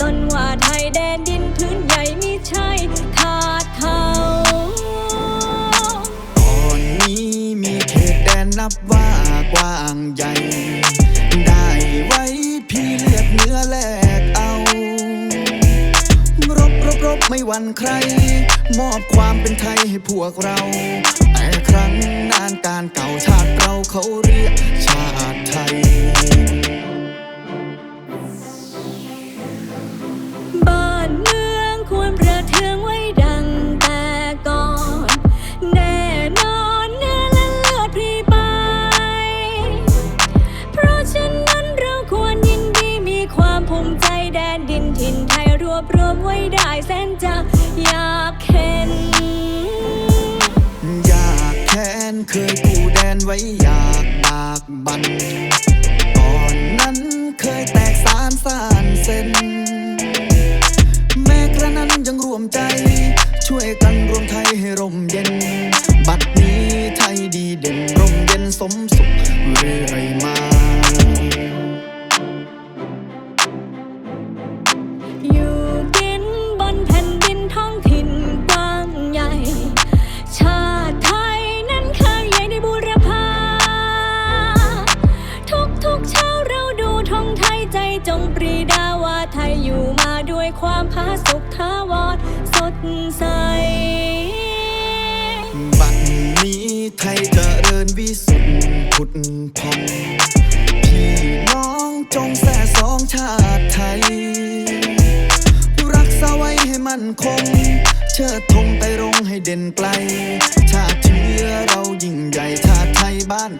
ตนว่าไทยแดนดินพื้นใหญ่มิใช่ขาดเขาก่อนนี้มีเขตแดนนับว่ากว้างใหญ่ ได้ไว้พี่เลือดเนื้อแลกเอา รบรบรบไม่หวั่นใคร มอบความเป็นไทยให้พวกเราแต่ครั้ บรวมไว้ได้แสนจะอยากเห็น อยากแค้นเคยกู้แดนไว้อยากบากบัน จงปรีดาว่าไทยอยู่มาด้วยความผาสุกทาวรสดใส บัดนี้ไทยจเจริญวิสุทธิ์ผุดพองพี่น้องจงแส่สองชาติไทย รักษาไว้ให้มั่นคง เชิดธงไตรงให้เด่นไกล ชาติเชื้อเรายิ่งใหญ่ชาติไทยบ้าน